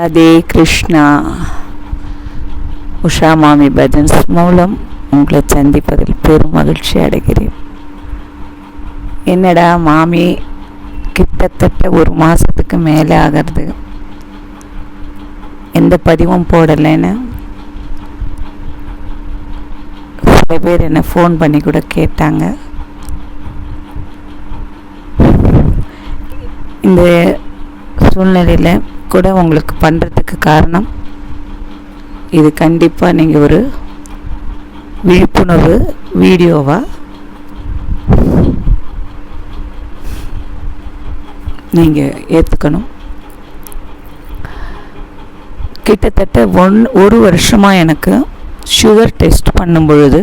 ராதே கிருஷ்ணா. உஷா மாமி பஜன்ஸ் மூலம் உங்களை சந்திப்பதில் பெரும் மகிழ்ச்சி அடைகிறேன். என்னடா மாமி கிட்டத்தட்ட ஒரு மாதத்துக்கு மேலே ஆகிறது. எந்த பதிவும் போடலைன்னு? சில பேர் என்னை ஃபோன் பண்ணி கூட கேட்டாங்க. இந்த சூழ்நிலையில் கூட உங்களுக்கு பண்ணுறதுக்கு காரணம். இது கண்டிப்பாக நீங்கள் ஒரு விழிப்புணர்வு வீடியோவாக நீங்கள் ஏற்றுக்கணும் கிட்டத்தட்ட ஒன் ஒரு வருஷமாக எனக்கு சுகர் டெஸ்ட் பண்ணும் பொழுது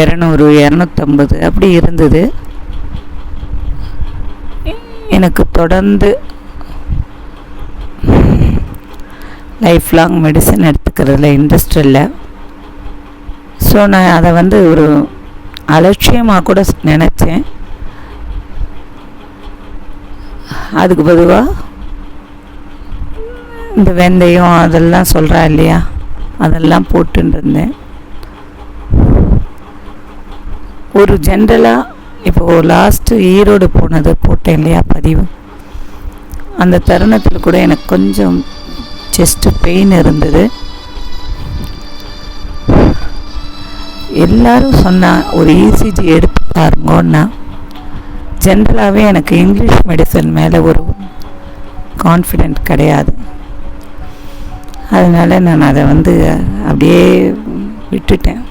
இரநூறு இரநூத்தம்பது அப்படி இருந்தது. எனக்கு தொடர்ந்து லைஃப் லாங் மெடிசன் எடுத்துக்கிறதுல இன்ட்ரெஸ்ட் இல்லை. ஸோ நான் அதை வந்து ஒரு அலட்சியமாக கூட நினச்சேன். அதுக்கு பொதுவாக இந்த வெந்தயம் அதெல்லாம் சொல்கிறா இல்லையா? அதெல்லாம் போட்டுன்னு இருந்தேன். ஒரு ஜென்ரலாக இப்போது லாஸ்ட்டு ஈரோடு போனது போட்டேன் இல்லையா பதிவு. அந்த தருணத்தில் கூட எனக்கு கொஞ்சம் செஸ்ட்டு பெயின் இருந்தது. எல்லாரும் சொன்னான் ஒரு இசிஜி எடுத்து பாருங்கன்னா ஜென்ரலாகவே எனக்கு இங்கிலீஷ் மெடிசன் மேலே ஒரு கான்ஃபிடென்ட் கிடையாது. அதனால் நான் அதை வந்து அப்படியே விட்டுட்டேன்.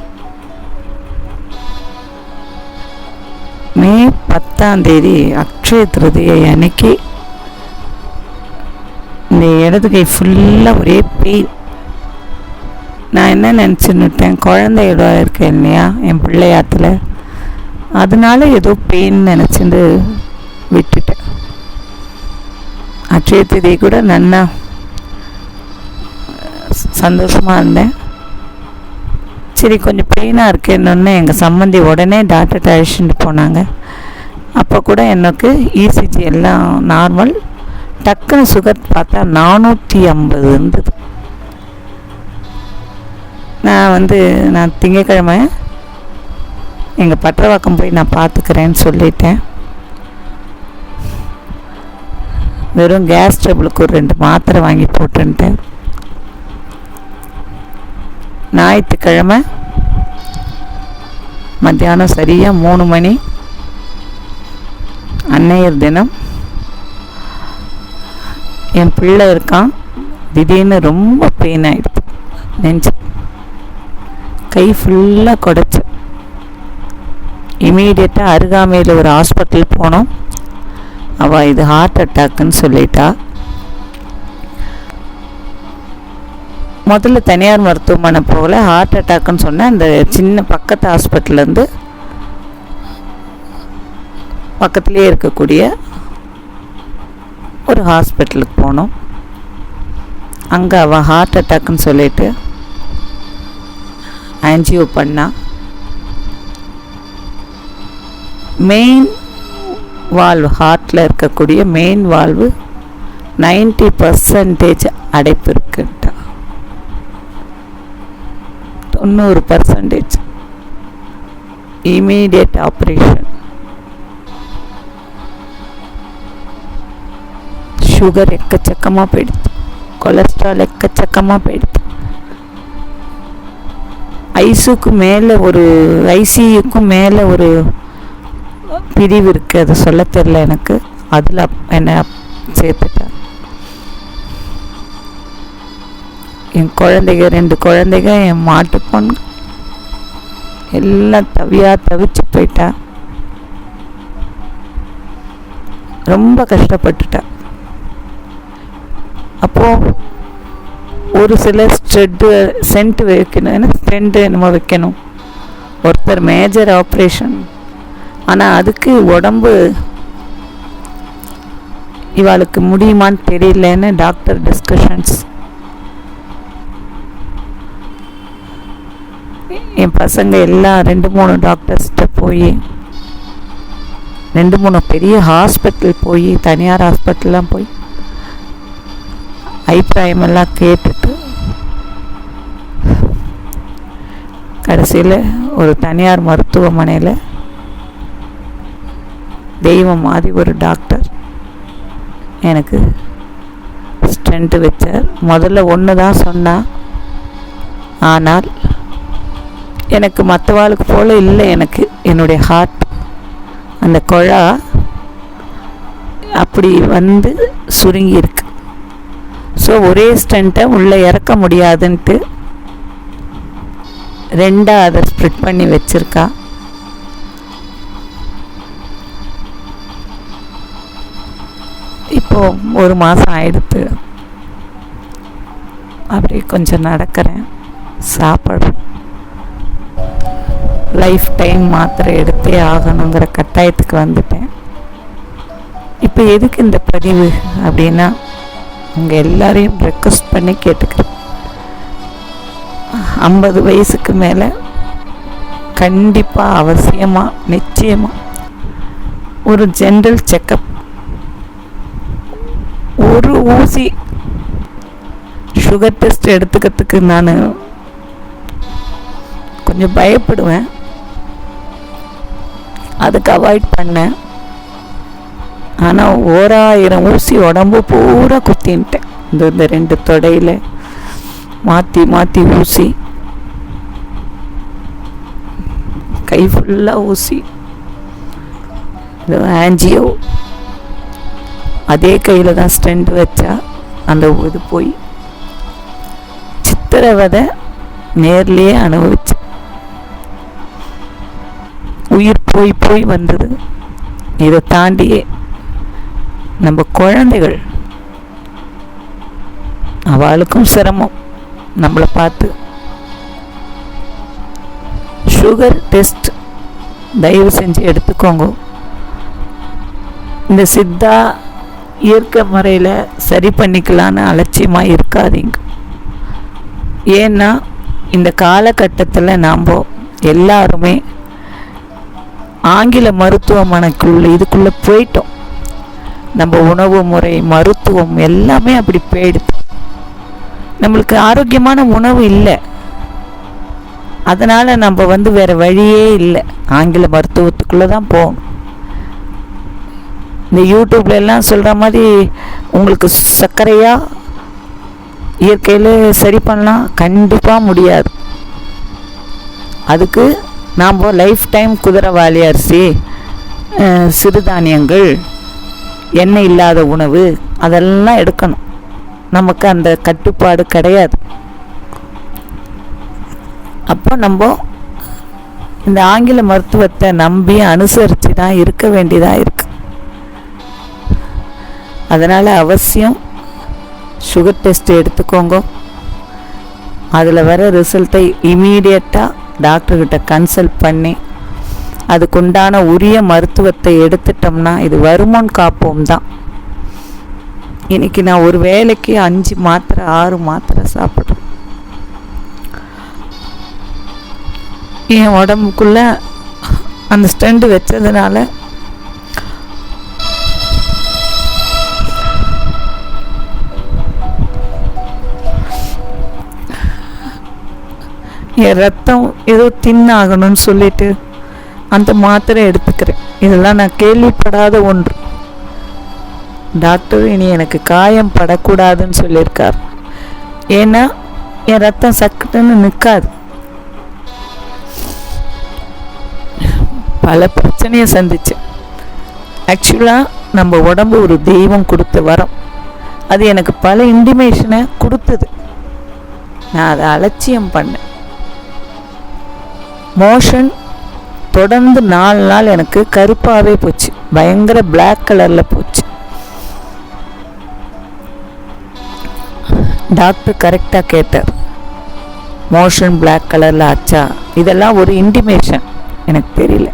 மே பத்தாம் தேதி அக்ஷய திருதியை அன்னைக்கு இந்த இடது கை ஃபுல்லாக ஒரே பெயின் நான் என்ன நினச்சின்னுட்டேன் குழந்தையோட இருக்கேன் இல்லையா என் பிள்ளையாத்தில். அதனால ஏதோ பெயின் நினச்சிட்டு விட்டுட்டேன். அட்சய திதி கூட நன்னா சந்தோஷமாக இருந்தேன். சரி கொஞ்சம் பெயினாக இருக்கேன்னு எங்கள் சம்மந்தி உடனே டாக்டர்கிட்ட அழைச்சிட்டு போனாங்க. அப்போ கூட எனக்கு இசிஜி எல்லாம் நார்மல் டக்குன்னு சுகர் பார்த்தா நானூற்றி ஐம்பது இருந்தது. நான் வந்து நான் திங்கக்கிழமை எங்கள் பட்டரவாக்கம் போய் நான் பார்த்துக்கிறேன்னு சொல்லிட்டேன். வெறும் கேஸ் ட்ரபிளுக்கு ஒரு ரெண்டு மாத்திரை வாங்கி போட்டுன்ட்டேன் ஞாயிற்றுக்கிழமை மத்தியானம் சரியாக மூணு மணி. அன்னையர் தினம் என் பிள்ளை இருக்கான். திடீர்னு ரொம்ப பெயின் ஆகிடுது நெஞ்சு. கை ஃபுல்லாக குடைச்சி. இமீடியட்டாக அருகாமையில் ஒரு ஹாஸ்பிட்டல் போனோம். அவள் இது ஹார்ட் அட்டாக்குன்னு சொல்லிட்டா. முதல்ல தனியார் மருத்துவமனை போகல. ஹார்ட் அட்டாக்குன்னு சொன்னால் அந்த சின்ன பக்கத்து ஹாஸ்பிட்டல்லேருந்து பக்கத்துலேயே இருக்கக்கூடிய ஒரு ஹாஸ்பிட்டலுக்கு போனோம். அங்கே அவள் ஹார்ட் அட்டாக்குன்னு சொல்லிட்டு ஆன்ஜியோ பண்ணா. மெயின் வால்வு ஹார்ட்டில் இருக்கக்கூடிய மெயின் வால்வு நைன்டி பர்சன்டேஜ் அடைப்பு இருக்குன்ட்டா. தொண்ணூறு பர்சன்டேஜ் இமீடியட் ஆப்ரேஷன் சுகர் எக்கச்சக்கமாக போயிடுது. கொலஸ்ட்ரால் எக்கச்சக்கமாக போயிடுது. ஐசுக்கு மேலே ஒரு ஐசியுக்கும் மேலே ஒரு பிரிவு இருக்குது அது சொல்ல தெரில எனக்கு. அதில் என்னை சேர்த்துட்டேன். என் குழந்தைங்க ரெண்டு குழந்தைங்க என் மாட்டு பொண்ணு. எல்லாம் தவியாக தவிச்சு போயிட்டா. ரொம்ப கஷ்டப்பட்டுட்டேன் அப்போது ஒரு சில ஸ்ட்ரெட்டு சென்ட் வைக்கணும். ஏன்னா என்னமோ வைக்கணும். ஒருத்தர் மேஜர் ஆப்ரேஷன் ஆனால் அதுக்கு உடம்பு இவாளுக்கு முடியுமான்னு தெரியலன்னு டாக்டர் டிஸ்கஷன்ஸ் என் பசங்க எல்லாம் ரெண்டு மூணு டாக்டர்ஸ்கிட்ட போய் ரெண்டு மூணு பெரிய ஹாஸ்பிட்டல் போய் தனியார் ஹாஸ்பிட்டல்லாம் போய் அபிப்பிராயம் எல்லாம் கேட்டுட்டு கடைசியில் ஒரு தனியார் மருத்துவமனையில் தெய்வம் மாதிரி ஒரு டாக்டர் எனக்கு ஸ்ட்ரென்த்து வச்சார். முதல்ல ஒன்று தான் சொன்னா ஆனால் எனக்கு மற்றவாளுக்கு போல் இல்லை எனக்கு. என்னுடைய ஹார்ட் அந்த குழா அப்படி வந்து சுருங்கியிருக்கு ஸோ ஒரே ஸ்டண்ட்டை உள்ளே இறக்க முடியாதுன்ட்டு ரெண்டாக அதை ஸ்ப்ரிட் பண்ணி வச்சுருக்கா. இப்போ ஒரு மாதம் ஆயிடுத்து. அப்படி கொஞ்சம் நடக்கிறேன். சாப்பிட்றேன் லைஃப் டைம் மாத்திரை எடுத்தே ஆகணுங்கிற கட்டாயத்துக்கு வந்துட்டேன். இப்போ எதுக்கு இந்த பதிவு அப்படின்னா உங்கள் எல்லாரையும் ரெக்வஸ்ட் பண்ணி கேட்டுக்கிறேன். ஐம்பது வயசுக்கு மேலே கண்டிப்பாக அவசியமாக நிச்சயமாக ஒரு ஜென்ரல் செக்கப் ஒரு ஊசி சுகர் டெஸ்ட் எடுத்துக்கிறதுக்கு நான் கொஞ்சம் பயப்படுவேன். அதுக்கு அவாய்ட் பண்ணேன். ஆனால் ஓராயிரம் ஊசி உடம்பு பூரா குத்தின்ட்டேன் இந்த இந்த ரெண்டு தொடையில் மாற்றி மாற்றி ஊசி. கை ஃபுல்லாக ஊசி. இது ஆன்ஜியோ அதே கையில் தான் ஸ்டெண்ட் வச்சா அந்த இது போய். சித்திரவதை நேர்லேயே அனுபவிச்சு. உயிர் போய் போய் வந்தது. இதை தாண்டியே நம்ம குழந்தைகள். அவளுக்கும் சிரமம். நம்மளை பார்த்து. சுகர் டெஸ்ட் தயவு செஞ்சு எடுத்துக்கோங்க. இந்த சித்தா இயற்கை முறையில் சரி பண்ணிக்கலான்னு அலட்சியமாக இருக்காதீங்க. ஏன்னா இந்த காலகட்டத்தில் நாம் எல்லாருமே ஆங்கில மருத்துவமனைக்குள்ளே இதுக்குள்ளே போயிட்டோம். நம்ம உணவு முறை மருத்துவம் எல்லாமே அப்படி போயிடுது. நம்மளுக்கு ஆரோக்கியமான உணவு இல்லை. அதனால் நம்ம வந்து வேறு வழியே இல்லை. ஆங்கில மருத்துவத்துக்குள்ளே தான் போகணும். இந்த யூடியூப்ல எல்லாம் சொல்கிற மாதிரி உங்களுக்கு சர்க்கரையா இயற்கையில் சரி பண்ணலாம் கண்டிப்பாக முடியாது. அதுக்கு நாம் லைஃப் டைம் குதிரை வாலி அரிசி சிறுதானியங்கள் எண்ணெய் இல்லாத உணவு அதெல்லாம் எடுக்கணும். நமக்கு அந்த கட்டுப்பாடு கிடையாது. அப்போ நம்ம இந்த ஆங்கில மருத்துவத்தை நம்பி அனுசரித்து தான் இருக்க வேண்டியதாக இருக்கு. அதனால் அவசியம் சுகர் டெஸ்ட் எடுத்துக்கோங்க. அதில் வர ரிசல்ட்டை இமீடியட்டாக டாக்டர்கிட்ட கன்சல்ட் பண்ணி அதுக்குண்டான உரிய மருத்துவத்தை எடுத்துட்டோம்னா இது வருமுன் காப்போம் தான். இன்னைக்கு நான் ஒரு வேளைக்கு அஞ்சு மாத்திரை ஆறு மாத்திரை சாப்பிட்றேன். என் உடம்புக்குள்ள அந்த ஸ்டெண்டு வச்சதுனால என் ரத்தம் ஏதோ தின்னாகணும்னு சொல்லிட்டு அந்த மாத்திரை எடுத்துக்கிறேன். இதெல்லாம் நான் கேள்விப்படாத ஒன்று. டாக்டர் இனி எனக்கு காயம் படக்கூடாதுன்னு சொல்லியிருக்கார். ஏன்னா என் ரத்தம் சக்குன்னு நிற்காது. பல பிரச்சனையை சந்திச்சேன் ஆக்சுவலாக நம்ம உடம்பு ஒரு தெய்வம் கொடுத்த வரம். அது எனக்கு பல இன்டிமேஷனை கொடுத்தது. நான் அதை அலட்சியம் பண்ணேன். மோஷன் தொடர்ந்து நாலு நாள் எனக்கு கருப்பாகவே போச்சு. பயங்கர பிளாக் கலரில் போச்சு. டாக்டர் கரெக்டாக கேட்டார். மோஷன் பிளாக் கலரில் ஆச்சா? இதெல்லாம் ஒரு இன்டிமேஷன் எனக்கு தெரியல.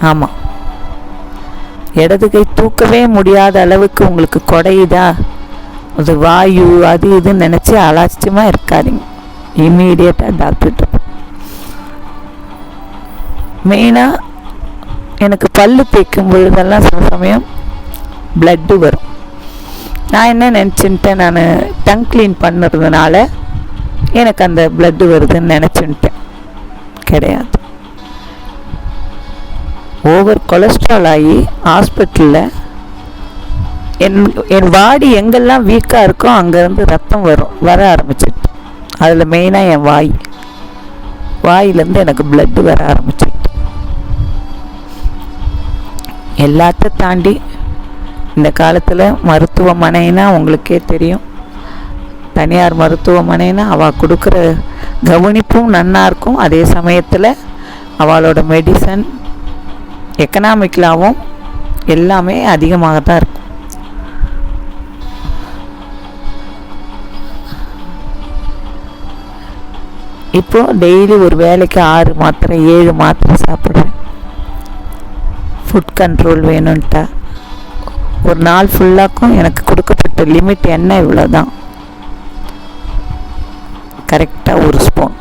ஆமாம் இடது கை தூக்கவே முடியாத அளவுக்கு உங்களுக்கு குடையுதா? அது வாயு அது இதுன்னு நினச்சி அலாச்சியமாக இருக்காதீங்க. இம்மீடியட்டாக டாக்டர்கிட்ட மெயினாக எனக்கு பல்லு தேய்க்கும் பொழுதெல்லாம் சில சமயம் பிளட்டு வரும். நான் என்ன நினச்சின்ட்டேன் நான் டங் க்ளீன் பண்ணுறதுனால எனக்கு அந்த பிளட்டு வருதுன்னு நினச்சின்ட்டேன் கிடையாது. ஓவர் கொலஸ்ட்ரால் ஆகி ஹாஸ்பிட்டலில் என் என் வாடி எங்கெல்லாம் வீக்காக இருக்கோ அங்கேருந்து ரத்தம் வரும் வர ஆரம்பிச்சிட்டு அதில் மெயினாக என் வாய். வாயிலேருந்து எனக்கு பிளட்டு வர ஆரம்பிச்சிட்டு எல்லாத்த தாண்டி இந்த காலத்தில் மருத்துவமனைனா உங்களுக்கே தெரியும். தனியார் மருத்துவமனைனா அவள் கொடுக்குற கவனிப்பும் நன்னா இருக்கும். அதே சமயத்தில் அவளோட மெடிசன் எக்கனாமிக்கலாகவும் எல்லாமே அதிகமாக தான் இருக்கும். இப்போ டெய்லி ஒரு வேலைக்கு ஆறு மாத்திரை ஏழு மாத்திரை சாப்பிட்றேன். ஃபுட் கண்ட்ரோல் வேணும்ன்ட்டா ஒரு நாள் ஃபுல்லாக்கும் எனக்கு கொடுக்கப்பட்ட லிமிட் என்ன இவ்வளோ தான் கரெக்டாக ஒரு ஸ்பூன்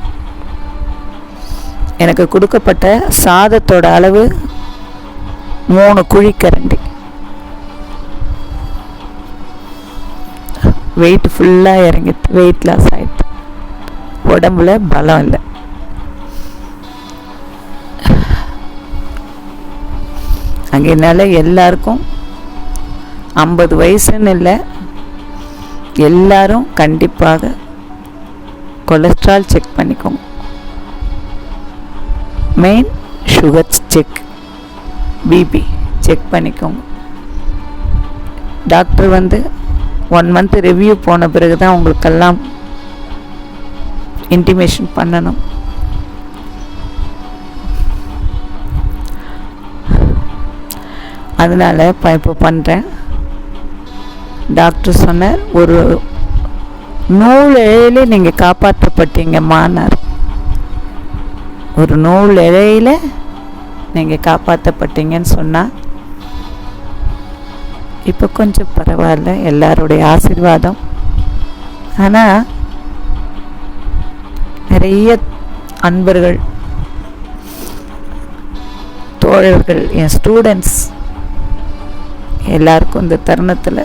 எனக்கு கொடுக்கப்பட்ட சாதத்தோட அளவு மூணு குழிக்கரண்டி. வெயிட் ஃபுல்லாக இறங்கிட்டு வெயிட் லாஸ் ஆகிட்டு உடம்புல பலம் இல்லை. அங்கே எல்லாருக்கும் ஐம்பது வயசுன்னு இல்லை. எல்லாரும் கண்டிப்பாக கொலஸ்ட்ரால் செக் பண்ணிக்கோங்க. Main sugar check BP check பண்ணிக்கோங்க. டாக்டர் வந்து ஒன் மந்த் ரிவ்யூ போன பிறகு தான் உங்களுக்கெல்லாம் இன்டிமேஷன் பண்ணணும். அதனால் இப்போ இப்போ பண்ணுறேன் டாக்டர் சொன்னார் ஒரு நூல் இழையில நீங்கள் காப்பாற்றப்பட்டீங்கம்மானார் ஒரு நூல் இழையில நீங்கள் காப்பாற்றப்பட்டீங்கன்னு சொன்னால் இப்போ கொஞ்சம் பரவாயில்ல எல்லாருடைய ஆசீர்வாதம். ஆனால் நிறைய அன்பர்கள் தோழர்கள் என் ஸ்டூடெண்ட்ஸ் எல்லாருக்கும் இந்த தருணத்தில்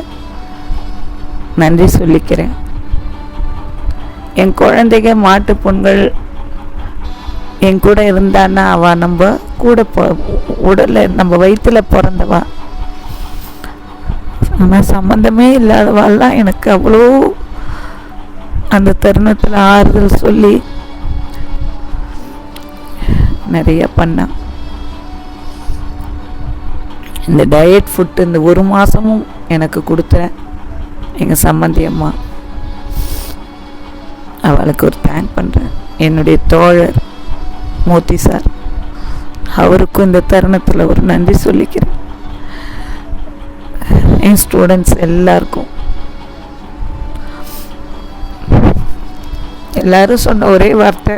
நன்றி சொல்லிக்கிறேன். என் குழந்தைங்க மாட்டு பொண்கள் என் கூட இருந்தான்னா அவ நம்ம கூட பொ உடல்ல நம்ம வயிற்றில் பிறந்தவா. ஆனால் சம்மந்தமே இல்லாதவாள்லாம் எனக்கு அவ்வளோ அந்த தருணத்தில் ஆறுதல் சொல்லி நிறைய பண்ணான் இந்த டயட் ஃபுட்டு இந்த ஒரு மாதமும் எனக்கு கொடுத்த எங்கள் சம்மந்தி அம்மா. அவளுக்கு ஒரு தேங்க் பண்ணுறேன் என்னுடைய தோழர் மூர்த்தி சார். அவருக்கும் இந்த தருணத்தில் ஒரு நன்றி சொல்லிக்கிறேன். என் ஸ்டூடெண்ட்ஸ் எல்லாருக்கும். எல்லாரும் சொன்ன ஒரே வார்த்தை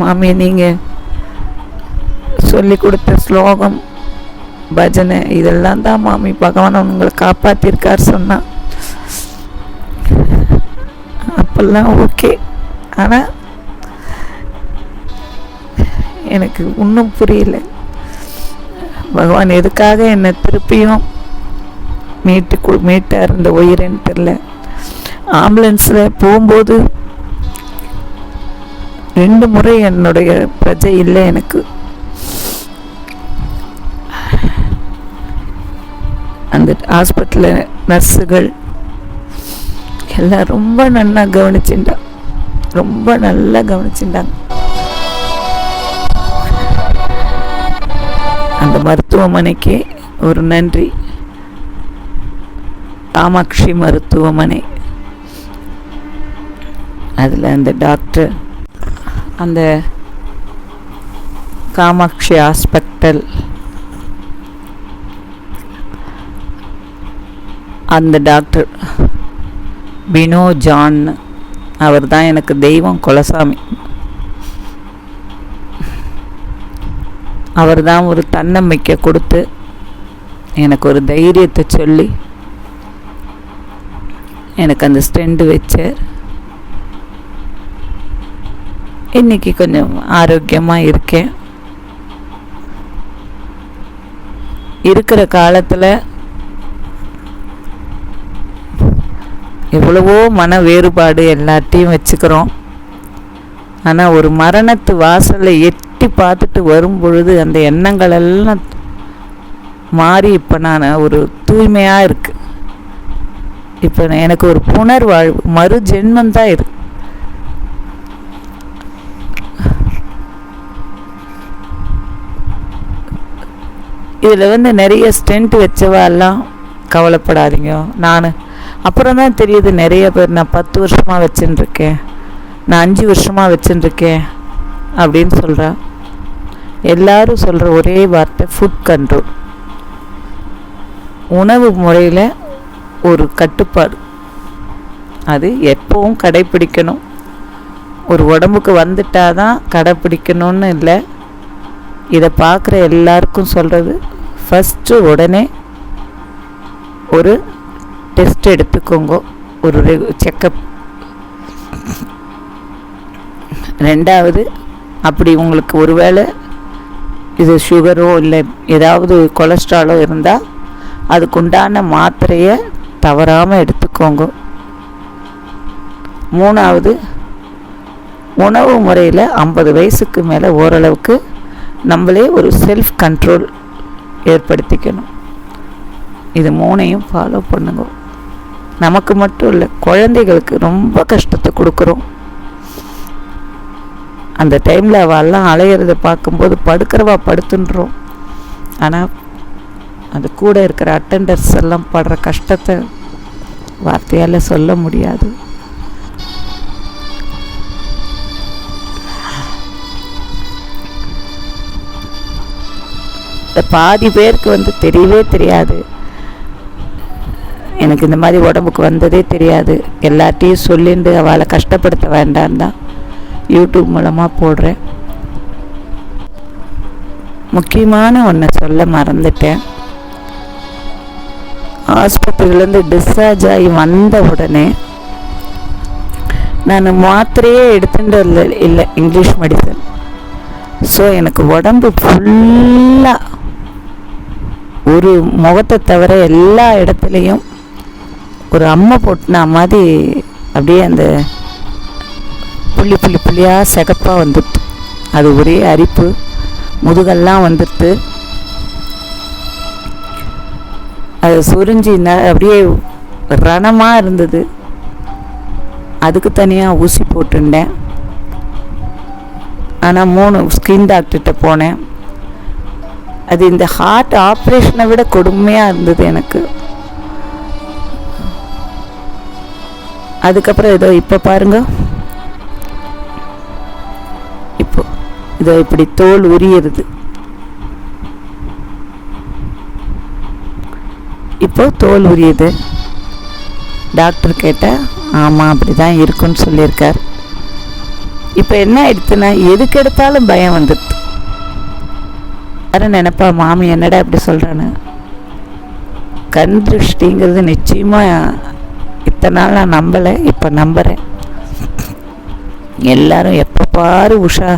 மாமி நீங்கள் சொல்லி கொடுத்த ஸ்லோகம் பஜனை இதெல்லாம் தான் மாமி பகவான் உங்களை காப்பாற்றிருக்கார் சொன்னா. அப்பெல்லாம் ஓகே. ஆனால் எனக்கு இன்னும் புரியல. பகவான் எதுக்காக என்னை திருப்பியும் மீட்டு மீட்டார் இந்த உயிரின்னு தெரில ஆம்புலன்ஸில் போகும்போது ரெண்டு முறை என்னுடைய பிரஜை இல்லை எனக்கு. அந்த ஹாஸ்பிட்டலில் நர்ஸுகள் எல்லாம் ரொம்ப நல்லா கவனிச்சுட்டா. ரொம்ப நல்லா கவனிச்சுட்டாங்க. அந்த மருத்துவமனைக்கு ஒரு நன்றி. காமாட்சி மருத்துவமனை. அதில் அந்த டாக்டர் அந்த காமாட்சி ஹாஸ்பிட்டல் அந்த டாக்டர் பினோ ஜான் அவர் தான் எனக்கு தெய்வம் குலசாமி. அவர் தான் ஒரு தன்னம்பிக்கை கொடுத்து எனக்கு ஒரு தைரியத்தை சொல்லி எனக்கு அந்த ஸ்டெண்டு வச்சார். இன்னைக்கு கொஞ்சம் ஆரோக்கியமாக இருக்கேன். இருக்கிற காலத்தில் எவ்வளவோ மன வேறுபாடு எல்லாத்தையும் வச்சுக்கிறோம். ஆனால் ஒரு மரணத்து வாசலை எட்டி பார்த்துட்டு வரும் பொழுது அந்த எண்ணங்கள் எல்லாம் மாறி இப்போ நான் ஒரு தூய்மையாக இருக்கு. இப்போ எனக்கு ஒரு புனர்வாழ்வு மறு ஜென்மம் தான் இருக்கு இதில் வந்து நிறைய ஸ்டென்ட் வச்சவாலாம் கவலைப்படாதீங்க. நான் அப்புறம் தான் தெரியுது நிறைய பேர் நான் பத்து வருஷமாக வச்சுட்டுருக்கேன் நான் அஞ்சு வருஷமாக வச்சுட்டுருக்கேன் அப்படின்னு சொல்கிறா எல்லாரும் சொல்கிற ஒரே வார்த்தை ஃபுட் கண்ட்ரோல் உணவு முறையில் ஒரு கட்டுப்பாடு. அது எப்பவும் கடைப்பிடிக்கணும். ஒரு உடம்புக்கு வந்துட்டாதான் கடைப்பிடிக்கணும்னு இல்லை. இதை பார்க்குற எல்லாருக்கும் சொல்கிறது ஃபஸ்ட்டு உடனே ஒரு டெஸ்ட் எடுத்துக்கோங்க. ஒரு செக்கப் ரெண்டாவது அப்படி உங்களுக்கு ஒருவேளை இது சுகரோ இல்லை ஏதாவது கொலஸ்ட்ராலோ இருந்தால் அதுக்குண்டான மாத்திரையை தவறாமல் எடுத்துக்கோங்க. மூணாவது உணவு முறையில் ஐம்பது வயசுக்கு மேலே ஓரளவுக்கு நம்மளே ஒரு செல்ஃப் கண்ட்ரோல் ஏற்படுத்திக்கணும். இது மூணையும் ஃபாலோ பண்ணுங்க. நமக்கு மட்டும் இல்லை குழந்தைகளுக்கு ரொம்ப கஷ்டத்தை கொடுக்குறோம். அந்த டைமில் அவெல்லாம் அலையிறத பார்க்கும்போது படுக்கிறவா படுத்துன்றோம். ஆனால் அது கூட இருக்கிற அட்டண்டர்ஸ் எல்லாம் படுற கஷ்டத்தை வார்த்தையால் சொல்ல முடியாது. பாதி பேருக்கு வந்து தெரியவே தெரியாது. எனக்கு இந்த மாதிரி உடம்புக்கு வந்ததே தெரியாது. எல்லாத்தையும் சொல்லிட்டு அவளை கஷ்டப்படுத்த வேண்டாம் தான். யூடியூப் மூலமாக போடுறேன். முக்கியமான ஒன்றை சொல்ல மறந்துட்டேன். ஆஸ்பத்திரியிலேருந்து டிஸ்சார்ஜ் ஆகி வந்த உடனே நான் மாத்திரையே எடுத்துட்டு இல்லை இல்லை இங்கிலீஷ் மெடிசன் ஸோ எனக்கு உடம்பு ஃபுல்லாக ஒரு முகத்தை தவிர எல்லா இடத்துலையும் ஒரு அம்மை போட்டுனா மாதிரி அப்படியே அந்த புள்ளி புள்ளி புள்ளியாக சிகப்பாக வந்துட்டு. அது ஒரே அரிப்பு. முதுகெல்லாம் வந்துடுது அது சுரிஞ்சு ந அப்படியே ரணமாக இருந்தது. அதுக்கு தனியாக ஊசி போட்டுட்டேன் ஆனால் மூணு ஸ்கின் டாக்டர்கிட்ட போனேன். அது இந்த ஹார்ட் ஆப்ரேஷனை விட கொடுமையாக இருந்தது எனக்கு. அதுக்கப்புறம் ஏதோ இப்போ பாருங்க. இப்போ இதோ இப்படி தோல் உரியிறது. இப்போ தோல் உரியுது. டாக்டர் கேட்டால் ஆமாம் அப்படி தான் இருக்குன்னு சொல்லியிருக்கார். இப்போ என்ன ஆயிடுச்சுன்னா எதுக்கு எடுத்தாலும் பயம் வந்துடுது. யாரும் நினைப்பா மாமி என்னடா இப்படி சொல்கிறேன்னு கண் திருஷ்டிங்கிறது நிச்சயமாக இத்தனை நாள் நான் நம்பலை இப்போ நம்புகிறேன் எல்லாரும் எப்போ பாரு உஷா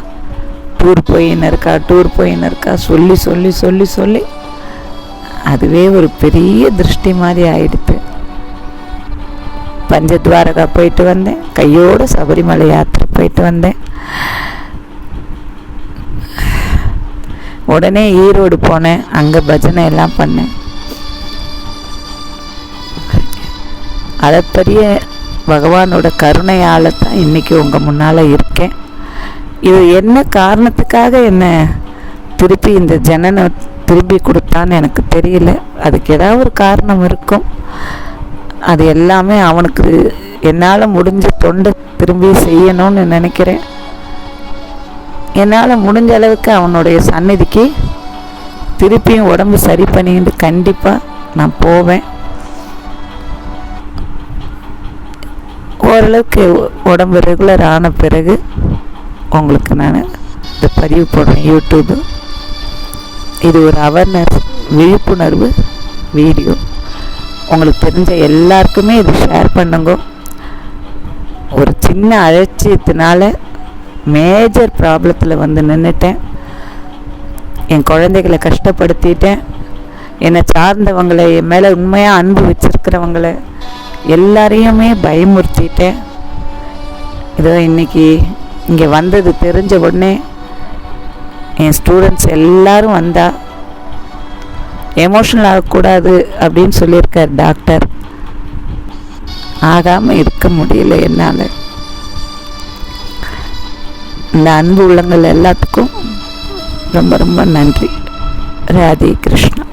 டூர் போயின்னு இருக்கா டூர் போயின்னு இருக்கா சொல்லி சொல்லி சொல்லி சொல்லி. அதுவே ஒரு பெரிய திருஷ்டி மாதிரி ஆயிடுது பஞ்சத்வாரகா போயிட்டு வந்தேன் கையோடு சபரிமலை யாத்திரை போயிட்டு வந்தேன். உடனே ஈரோடு போனேன் அங்கே பஜனை எல்லாம் பண்ணேன். அளப்பரிய பகவானோட கருணையால் தான் இன்றைக்கி உங்கள் முன்னால் இருக்கேன். இது என்ன காரணத்துக்காக என்ன திருப்பி இந்த ஜனனை திருப்பி கொடுத்தான்னு எனக்கு தெரியல. அதுக்கு ஏதாவது ஒரு காரணம் இருக்கும். அது எல்லாமே அவனுக்கு என்னால் முடிஞ்ச தொண்டை திரும்பி செய்யணும்னு நினைக்கிறேன். என்னால் முடிஞ்ச அளவுக்கு அவனுடைய சந்நிதிக்கு திருப்பியும் உடம்பு சரி பண்ணிட்டு கண்டிப்பாக நான் போவேன். ஓரளவுக்கு உடம்பு ரெகுலர் ஆன பிறகு உங்களுக்கு நான் இந்த பதிவு போடுறேன் யூடியூப்பு இது ஒரு அவேர்னஸ் விழிப்புணர்வு வீடியோ உங்களுக்கு தெரிஞ்ச எல்லாருக்குமே இது ஷேர் பண்ணுங்க. ஒரு சின்ன அலட்சியத்தினால மேஜர் ப்ராப்ளத்தில் வந்து நின்றுட்டேன் என் குழந்தைகளை கஷ்டப்படுத்திட்டேன். என்னை சார்ந்தவங்களை என் மேலே உண்மையாக அன்பு வச்சுருக்கிறவங்களை எல்லாரையுமே பயமுறுத்திட்டேன். இதோ இன்னைக்கு இங்கே வந்தது தெரிஞ்ச உடனே என் ஸ்டூடெண்ட்ஸ் எல்லாரும் வந்தா எமோஷனல் ஆகக்கூடாது அப்படின்னு சொல்லியிருக்கார் டாக்டர் ஆகாமல் இருக்க முடியல என்னால். இந்த அன்பு உள்ளங்கள் எல்லாத்துக்கும் ரொம்ப ரொம்ப நன்றி. ராதே கிருஷ்ணா.